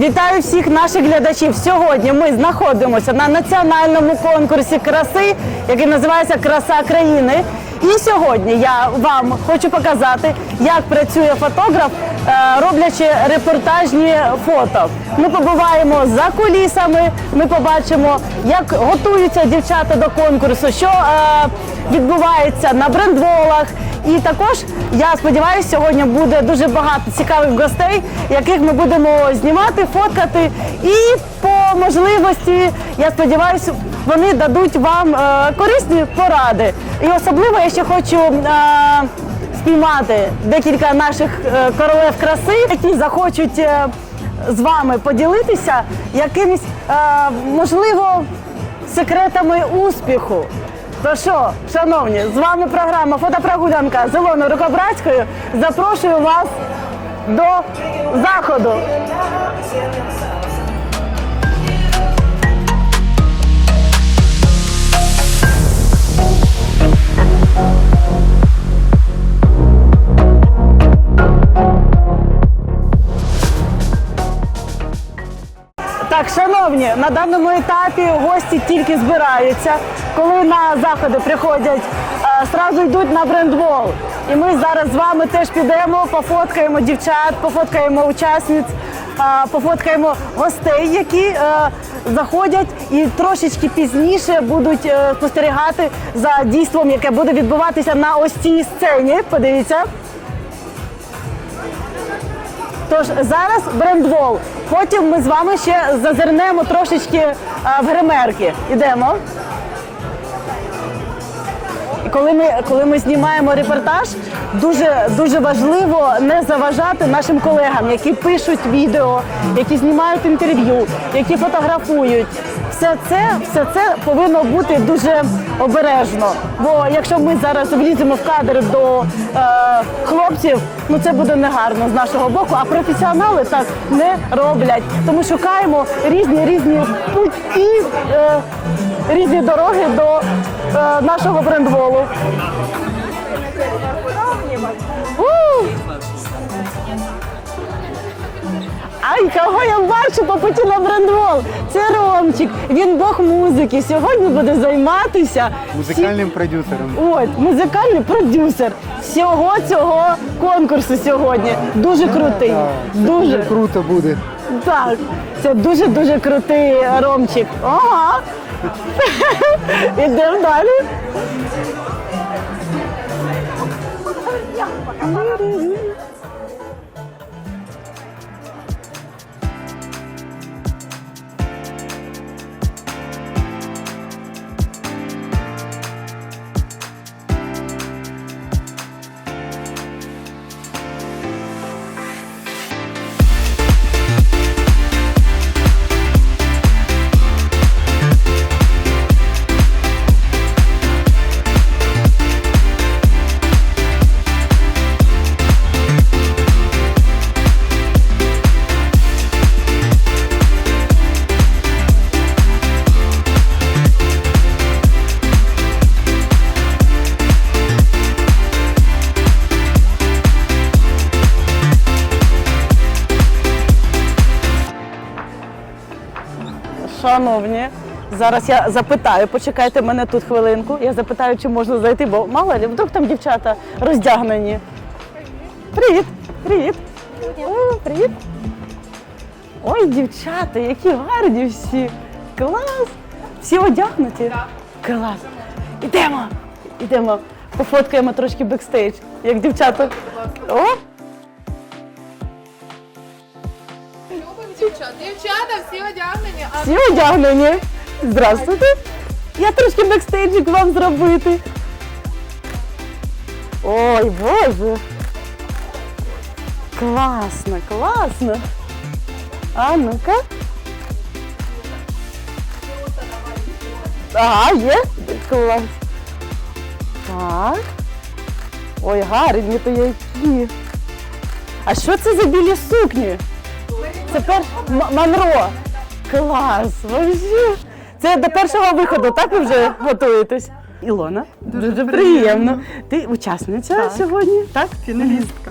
Вітаю всіх наших глядачів. Сьогодні ми знаходимося на національному конкурсі краси, який називається Краса країни. І сьогодні я вам хочу показати, як працює фотограф, е, роблячи репортажні фото. Ми побуваємо за кулісами, ми побачимо, як готуються дівчата до конкурсу, що е, відбувається на брендволах. І також я сподіваюся, сьогодні буде дуже багато цікавих гостей, яких ми будемо знімати, фоткати. І по можливості, я сподіваюся, вони дадуть вам е, корисні поради. І особливо я ще хочу е, спіймати декілька наших е, королев краси, які захочуть е, з вами поділитися якимись, е, можливо, секретами успіху. То що, шановні, з вами програма Фотопрогулянка з Ілоною Рукобратською. Запрошую вас до заходу. Шановні, на даному етапі гості тільки збираються. Коли на заходи приходять, е, зразу йдуть на брендвол. І ми зараз з вами теж підемо, пофоткаємо дівчат, пофоткаємо учасниць, е, пофоткаємо гостей, які е, заходять і трошечки пізніше будуть е, спостерігати за дійством, яке буде відбуватися на ось цій сцені. Подивіться. Тож зараз брендвол. Потім ми з вами ще зазирнемо трошечки е, в гримерки. Ідемо. Коли ми, коли ми знімаємо репортаж, дуже, дуже важливо не заважати нашим колегам, які пишуть відео, які знімають інтерв'ю, які фотографують. Все це, все це повинно бути дуже обережно. Бо якщо ми зараз вліземо в кадр до е, хлопців, ну це буде негарно з нашого боку. А професіонали так не роблять. Тому шукаємо різні різні путі, е, різні дороги до нашого брендволу. Ай, кого я бачу по путі на брендвол? Це Ромчик. Він бог музики. Сьогодні буде займатися Музикальним продюсером. От, музикальний продюсер всього цього конкурсу сьогодні. Дуже крутий. Так, це Дуже круто буде. так. Це дуже дуже крутий Ромчик. Ага. Ідемо далі. Зараз я запитаю, почекайте мене тут хвилинку. Я запитаю, чи можна зайти, бо мало ли, вдруг там дівчата роздягнені. Привіт! Привіт! О, привіт! Ой, дівчата, які гарні всі! Клас! Всі одягнуті? Клас! Ідемо! Ідемо, пофоткаємо трошки бекстейдж, як дівчата. О! Дівчата, дівчата, всі одягнені. А Всі одягнені. Здравствуйте. Я трошки бекстейджик вам зробити. Ой, боже. Класно, класно. А ну-ка. Ага, є? Клас. Так. Ой, гарні то які. А що це за білі сукні? Це перш М- Клас, вообще. Це до першого виходу, так ви вже готуєтесь? Ілона, дуже, приємно. Ти учасниця сьогодні, так? Фіналістка.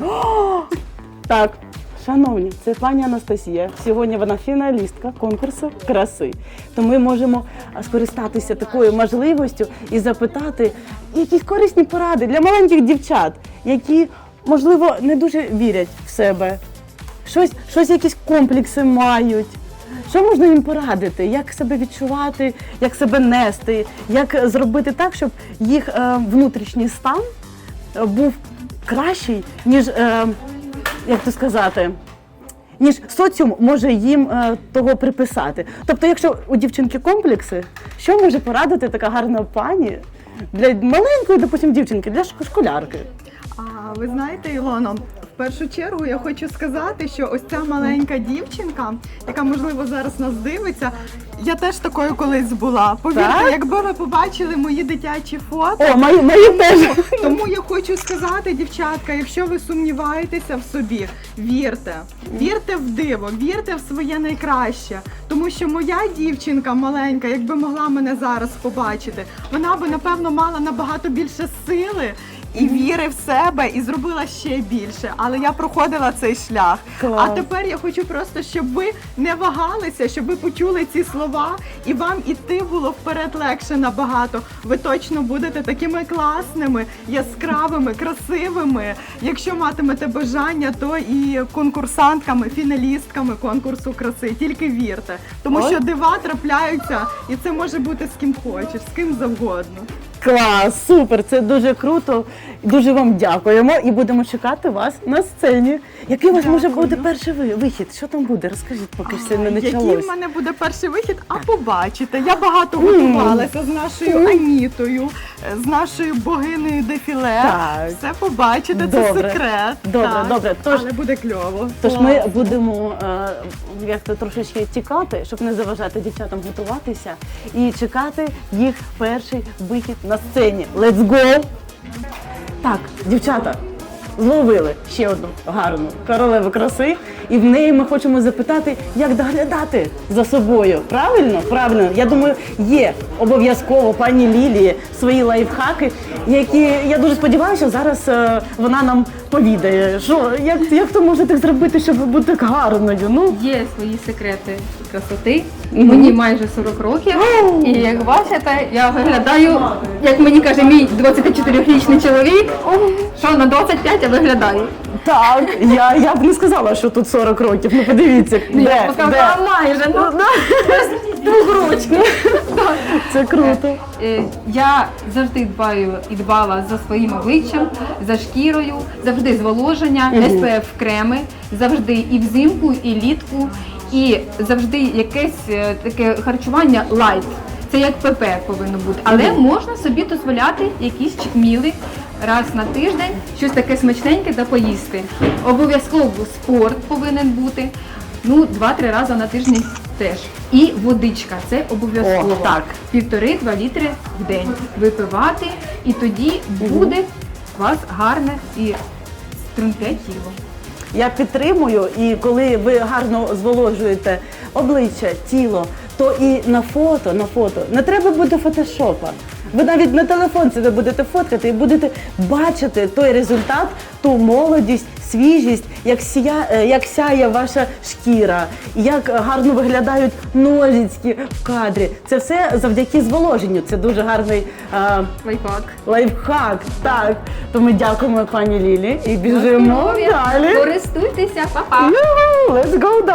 так, Шановні, це пані Анастасія. Сьогодні вона фіналістка конкурсу краси. То ми можемо скористатися такою можливістю і запитати якісь корисні поради для маленьких дівчат, які, можливо, не дуже вірять в себе, щось, щось якісь комплекси мають. Що можна їм порадити? Як себе відчувати, як себе нести, як зробити так, щоб їх е, внутрішній стан е, був кращий, ніж, е, як то сказати, ніж соціум може їм е, того приписати. Тобто, якщо у дівчинки комплекси, що може порадити така гарна пані для маленької, допустим, дівчинки, для школярки? А ви знаєте, Ілоно, першу чергу я хочу сказати, що ось ця маленька дівчинка, яка можливо зараз нас дивиться, я теж такою колись була. Повірте, Так? якби ви побачили мої дитячі фото. О, мої, мої теж. Тому я хочу сказати, дівчатка, якщо ви сумніваєтеся в собі, вірте, вірте в диво, вірте в своє найкраще. Тому що моя дівчинка маленька, якби могла мене зараз побачити, вона би напевно мала набагато більше сили. І віри в себе, і зробила ще більше. Але я проходила цей шлях. Клас. А тепер я хочу просто, щоб ви не вагалися, щоб ви почули ці слова, і вам іти було вперед легше набагато. Ви точно будете такими класними, яскравими, красивими. Якщо матимете бажання, то і конкурсантками, фіналістками конкурсу краси. Тільки вірте, тому Ой. що дива трапляються, і це може бути з ким хочеш, з ким завгодно. Клас, супер, це дуже круто. Дуже вам дякуємо і будемо чекати вас на сцені. Який у вас може Дякую. бути перший ви- вихід? Що там буде? Розкажіть, поки все не Який почалось. в мене буде перший вихід? А побачите. Я багато готувалася з нашою Анітою, з нашою богинею дефіле. Так. Все побачите, це Добре. секрет. Добре, Так. добре. Тож- Але буде кльово. Тож ми будемо е, як то трошечки тікати, щоб не заважати дівчатам готуватися і чекати їх перший вихід на сцені. Let's go! Так, дівчата, зловили ще одну гарну королеву краси, і в неї ми хочемо запитати, як доглядати за собою. Правильно? Правильно. Я думаю, є обов'язково пані Лілії свої лайфхаки, які я дуже сподіваюся, що зараз е, вона нам повідає. Що як, як то може так зробити, щоб бути так гарною? Ну Є свої секрети красоти. Мені майже 40 років. І як бачите, я виглядаю, як мені каже мій 24-річний чоловік, що на 25 я виглядаю. Так, я, я б не сказала, що тут 40 років. Ну подивіться, Ну, де, я показала де? майже, ну, двохрочки. Це круто. Е, Я завжди дбаю і дбала за своїм обличчям, за шкірою, завжди зволоження, SPF креми, завжди і взимку, і літку, і завжди якесь е, таке харчування лайт. Це як ПП повинно бути. Але можна собі дозволяти якісь чміли раз на тиждень, щось таке смачненьке та поїсти. Обов'язково спорт повинен бути. Ну, два-три рази на тиждень теж. І водичка це обов'язково. О, так. Півтори-два літри в день випивати, і тоді буде у вас гарне і струнке тіло. Я підтримую, і коли ви гарно зволожуєте обличчя, тіло, то і на фото, на фото не треба буде фотошопа. Ви навіть на телефон себе будете фоткати і будете бачити той результат, ту молодість, свіжість, як сія, е, як сяє ваша шкіра, як гарно виглядають ножички в кадрі. Це все завдяки зволоженню. Це дуже гарний е, Лайфхак. лайфхак. Так, то ми дякуємо пані Лілі і біжимо далі. Користуйтеся, па-па! Let's go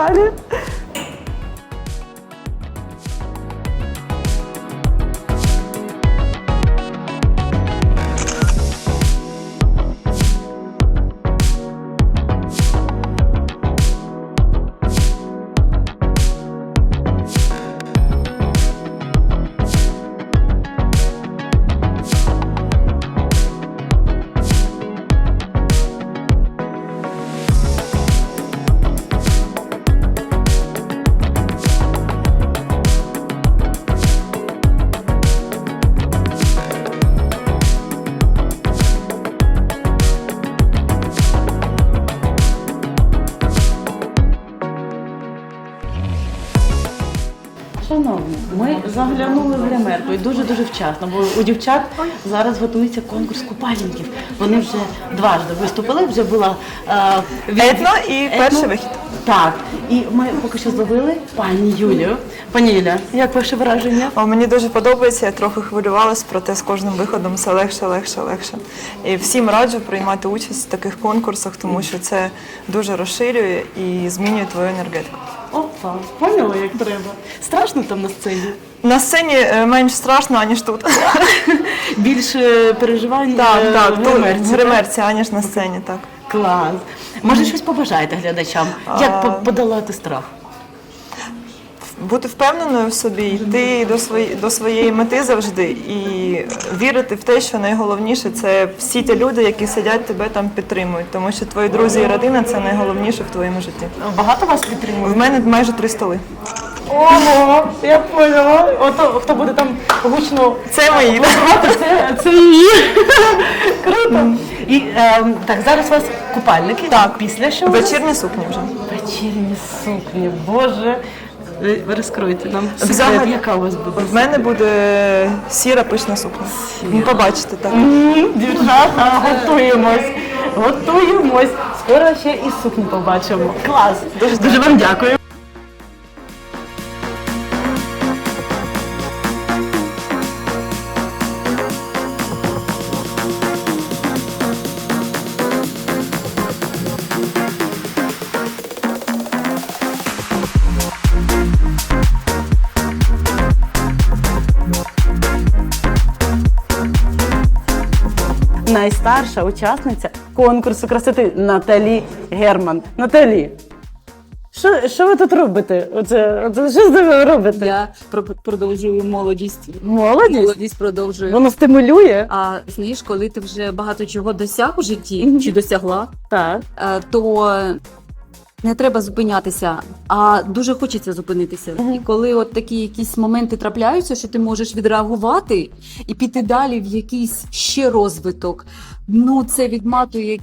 заглянули в гримерку і дуже-дуже вчасно, бо у дівчат зараз готується конкурс купальників. Вони вже дважди виступили, вже була е, Етно і перший вихід. Так, і ми поки що зловили пані Юлію. Пані Юля, як ваше враження? О, мені дуже подобається, я трохи хвилювалась, проте з кожним виходом все легше, легше, легше. І всім раджу приймати участь в таких конкурсах, тому що це дуже розширює і змінює твою енергетику. Опа, поняла, як треба. Страшно там на сцені. На сцені е, менш страшно, аніж тут. Більше переживань Так, е, так, в тут гримерці, в так? гримерці, аніж на сцені, так. Клас. Може, щось побажаєте глядачам? Як по- подолати страх? Бути впевненою в собі, йти до своєї до своєї мети завжди і вірити в те, що найголовніше це всі ті люди, які сидять тебе там підтримують, тому що твої друзі і родина це найголовніше в твоєму житті. Багато вас підтримує? В мене майже три столи. Ого, я поняла. Ото хто буде там гучно Це мої. голосувати, це, це її. Круто. І ем, так, зараз у вас купальники. Так. Після що? у вас? Вечірні сукні вже. Вечірні сукні. Боже. Ви ви розкройте нам секрет, Взагалі- яка у вас буде. В мене буде сіра пишна сукня. Ну, побачите так. М, Дівчата, готуємось. Готуємось. Скоро ще і сукні побачимо. Клас. Дуже, дуже вам дякую. Найстарша учасниця конкурсу красоти Наталі Герман. Наталі, що, що ви тут робите? Оце, оце що ви робите? Я про- продовжую молодість. Молодість? Молодість продовжую. Воно стимулює? А знаєш, коли ти вже багато чого досяг у житті чи досягла, Так. е, то не треба зупинятися, а дуже хочеться зупинитися. І коли от такі якісь моменти трапляються, що ти можеш відреагувати і піти далі в якийсь ще розвиток. Ну це відматує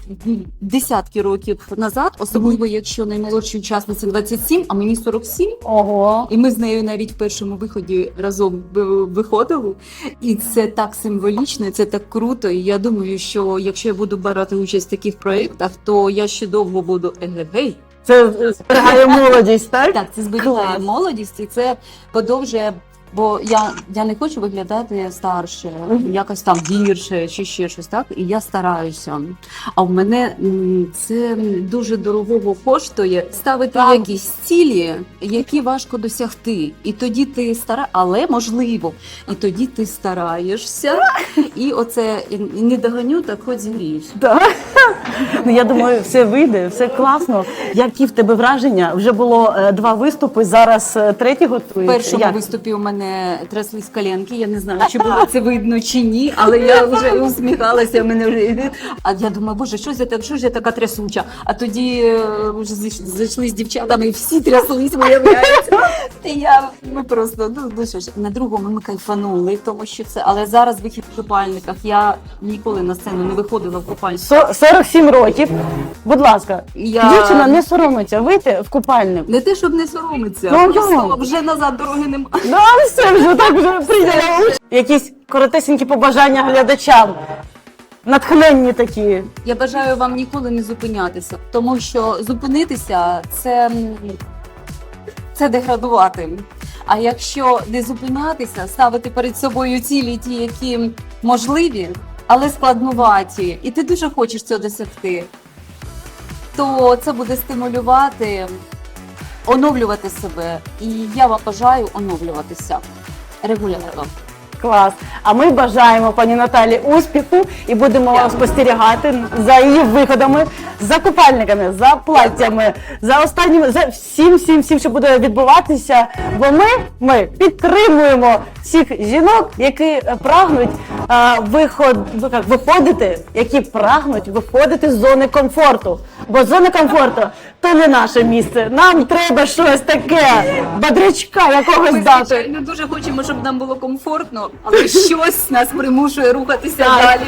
десятки років назад, особливо якщо наймолодшій учасниці 27, а мені 47. Ого. І ми з нею навіть в першому виході разом виходили. І це так символічно, і це так круто. І я думаю, що якщо я буду брати участь в таких проєктах, то я ще довго буду егегей. Це зберігає молодість, так? Так, це зберігає Клас. молодість, і це подовжує. Бо я, я не хочу виглядати старше, якось там гірше чи ще щось, так? І я стараюся. А в мене це дуже дорогого коштує ставити якісь цілі, які важко досягти. І тоді ти стара, але можливо. І тоді ти стараєшся, і оце не доганю, так хоч зігрієш. Ну, я думаю, все вийде, все класно. Які в тебе враження? Вже було е, два виступи, зараз е, третій В першому Як? виступі у мене тряслись коленки. Я не знаю, чи було це видно чи ні, але я вже усміхалася. Мене вже а я думаю, боже, що ж я так, що ж я така трясуча? А тоді е, вже зайш- зайшли з дівчатами, і всі тряслись, виявляється. І я ми просто ну, ну що ж на другому ми кайфанули, тому що це. Але зараз вихід в купальниках. Я ніколи на сцену не виходила в купальниках. Со- 47 років. Будь ласка, Я- дівчина не соромиться вийти в купальник. Не те, щоб не соромиться, Ну, просто ну. вже назад дороги немає. Ну, все вже так вже прийняла. Якісь коротесенькі побажання глядачам. Натхненні такі. Я бажаю вам ніколи не зупинятися, тому що зупинитися це, м, це деградувати. А якщо не зупинятися, ставити перед собою цілі, ті, які можливі, але складнуваті, і ти дуже хочеш цього досягти, то це буде стимулювати, оновлювати себе. І я вам бажаю оновлюватися регулярно. Клас. А ми бажаємо пані Наталі успіху і будемо вас спостерігати за її виходами, за купальниками, за платтями, за останніми, за всім, всім, всім, що буде відбуватися. Бо ми, ми підтримуємо всіх жінок, які е, прагнуть е, виход, виходити, які прагнуть виходити з зони комфорту. Бо зона комфорту то не наше місце. Нам треба щось таке, бадрячка якогось Ми, дати. звичайно, дуже хочемо, щоб нам було комфортно, але щось нас примушує рухатися Так. далі.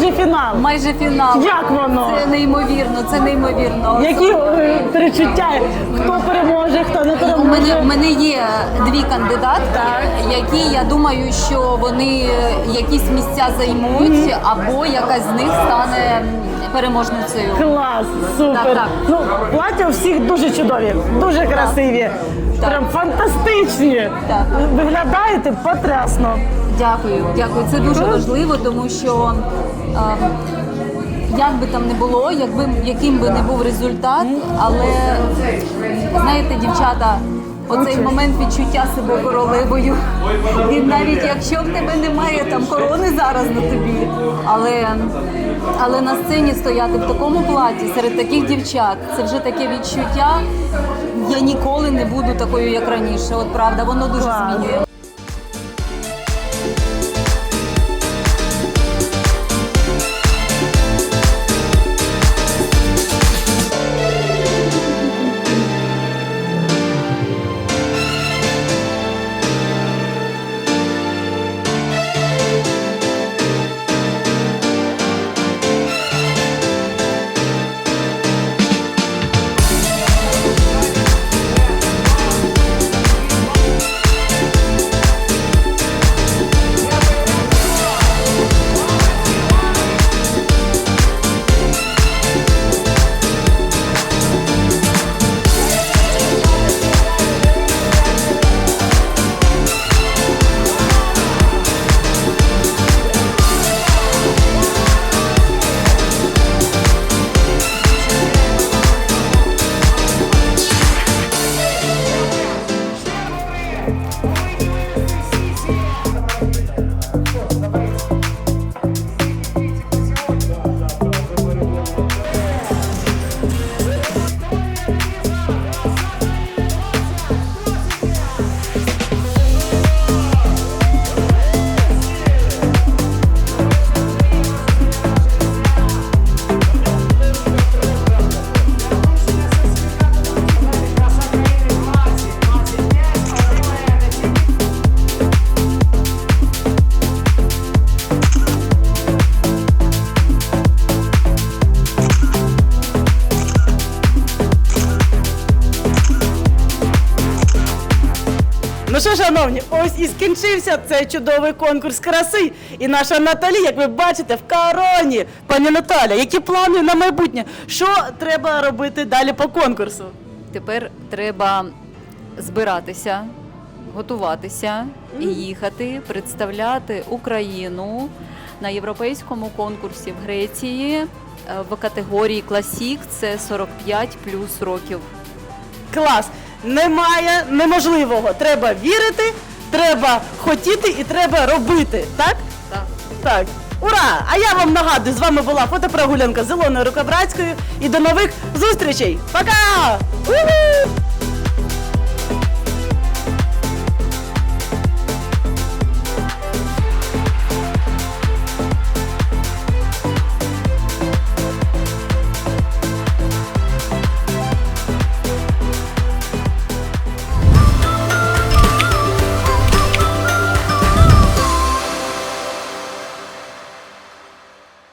Майже фінал. Майже фінал. Як воно? Це неймовірно, це неймовірно. Які е, перечуття? Хто переможе, хто не У переможе? мене, в мене є дві кандидатки, які я думаю, що вони якісь місця займуть, або якась з них стане переможницею. Клас, супер. Так, так. Ну, плаття у всіх дуже чудові, дуже красиві, Так. прям фантастичні. Так. Виглядаєте потрясно. Дякую, дякую. Це дуже важливо, тому що е, як би там не було, якби яким би не був результат, але знаєте, дівчата. Оцей момент відчуття себе королевою. І навіть якщо в тебе немає там корони зараз на тобі, але, але на сцені стояти в такому платі серед таких дівчат, це вже таке відчуття. Я ніколи не буду такою, як раніше. От правда, воно дуже змінює. Ну що, шановні, ось і скінчився цей чудовий конкурс краси. І наша Наталі, як ви бачите, в короні. Пані Наталя, які плани на майбутнє? Що треба робити далі по конкурсу? Тепер треба збиратися, готуватися і їхати, представляти Україну на європейському конкурсі в Греції е, в категорії Класік це 45 плюс років. Клас! Немає неможливого. Треба вірити, треба хотіти і треба робити. Так? Так. Так. Ура! А я вам нагадую, з вами була фотопрогулянка з Ілоною Рукобратською. І до нових зустрічей! Пока! Уху!